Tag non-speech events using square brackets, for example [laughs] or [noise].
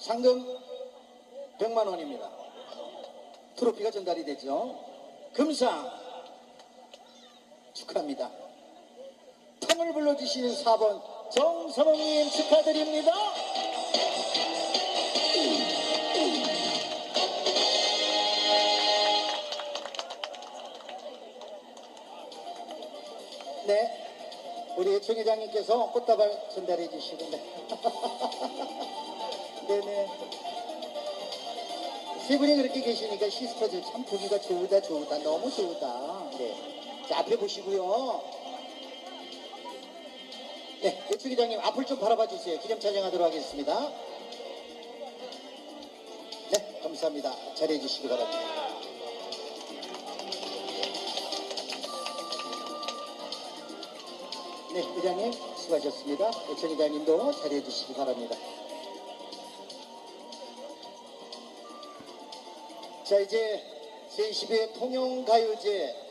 상금 100만 원입니다. 트로피가 전달이 되죠. 금상 축하합니다. 탐을 불러주시는 4번 정선홍님 축하드립니다. 네, 우리 애청 회장님께서 꽃다발 전달해 주시는데. [laughs] 네네. 세 분이 그렇게 계시니까 시스터들 참 보기가 좋다, 좋다, 너무 좋다. 네. 자, 앞에 보시고요. 네, 애청 회장님 앞을 좀 바라봐 주세요. 기념 촬영하도록 하겠습니다. 네, 감사합니다. 잘해 주시기 바랍니다. 네, 회장님 수고하셨습니다. 애청 회장님도 잘해 주시기 바랍니다. 자, 이제 제20회 통영가요제